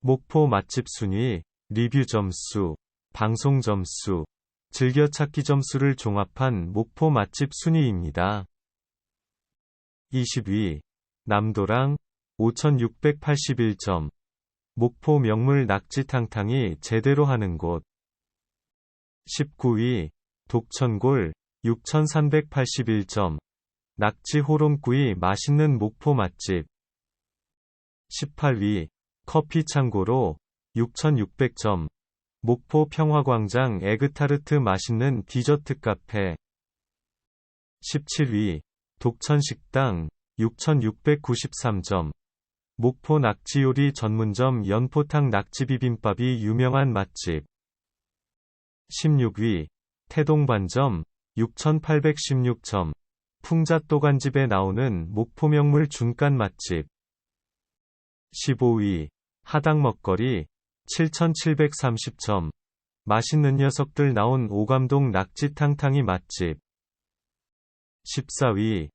목포 맛집 순위, 리뷰 점수, 방송 점수, 즐겨찾기 점수를 종합한 목포 맛집 순위입니다. 20위, 남도랑 5681점. 목포 명물 낙지탕탕이 제대로 하는 곳. 19위, 독천골 6381점. 낙지 호롱구이 맛있는 목포 맛집. 18위, 커피 창고로 6600점. 목포 평화광장 에그타르트 맛있는 디저트 카페. 17위, 독천식당 6693점. 목포 낙지요리 전문점 연포탕 낙지비빔밥이 유명한 맛집. 16위, 태동반점 6816점. 풍잣도간집에 나오는 목포 명물 중간 맛집. 15위, 하당 먹거리 7730점. 맛있는 녀석들 나온 오감동 낙지탕탕이 맛집. 14위,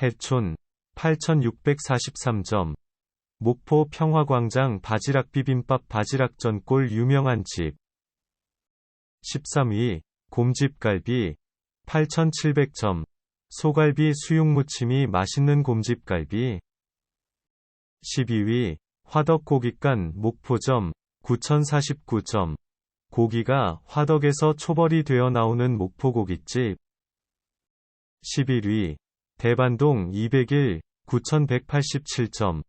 해촌 8643점. 목포 평화광장 바지락 비빔밥 바지락 전골 유명한 집. 13위, 곰집갈비 8700점. 소갈비 수육무침이 맛있는 곰집갈비. 12위, 화덕고깃간 목포점 9049점. 고기가 화덕에서 초벌이 되어 나오는 목포고깃집. 11위, 대반동 201 9187점.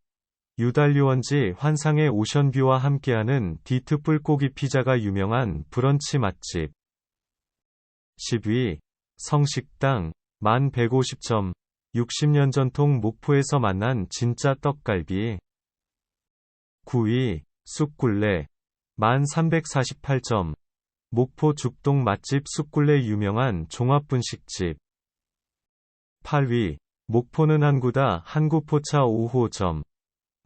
유달리원지 환상의 오션뷰와 함께하는 디트 뿔고기 피자가 유명한 브런치 맛집. 10위, 성식당 1150점. 60년 전통 목포에서 만난 진짜 떡갈비. 9위, 쑥굴레 1348점. 목포 죽동 맛집 쑥굴레 유명한 종합분식집. 8위, 목포는 한구다 한구포차 5호점.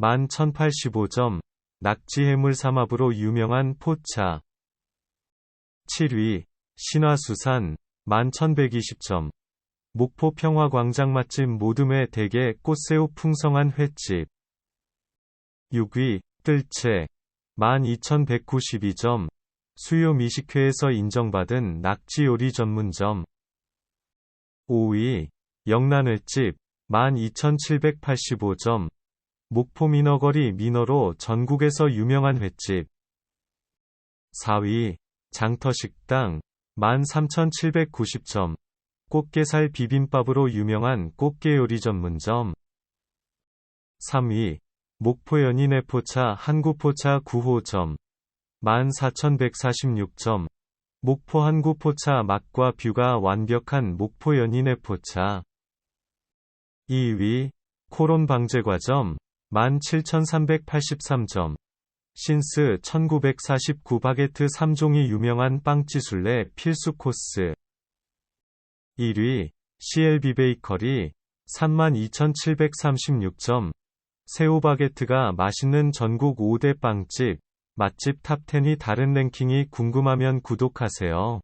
11,085점. 낙지 해물 삼합으로 유명한 포차. 7위, 신화수산 11,120점. 목포 평화광장 맛집 모둠의 대게 꽃새우 풍성한 횟집. 6위, 뜰채 12,192점. 수요 미식회에서 인정받은 낙지 요리 전문점. 5위, 영란횟집 12,785점. 목포 민어거리 민어로 전국에서 유명한 횟집. 4위, 장터식당 13,790점. 꽃게살 비빔밥으로 유명한 꽃게 요리 전문점. 3위, 목포 연인의 포차 한구포차 9호점. 14,146점. 목포 한구포차 맛과 뷰가 완벽한 목포 연인의 포차. 2위, 코론 방제과점 17,383점. 신스 1949 바게트 3종이 유명한 빵지술래 필수 코스. 1위, CLB 베이커리 32,736점. 새우 바게트가 맛있는 전국 5대 빵집, 맛집 탑10이 다른 랭킹이 궁금하면 구독하세요.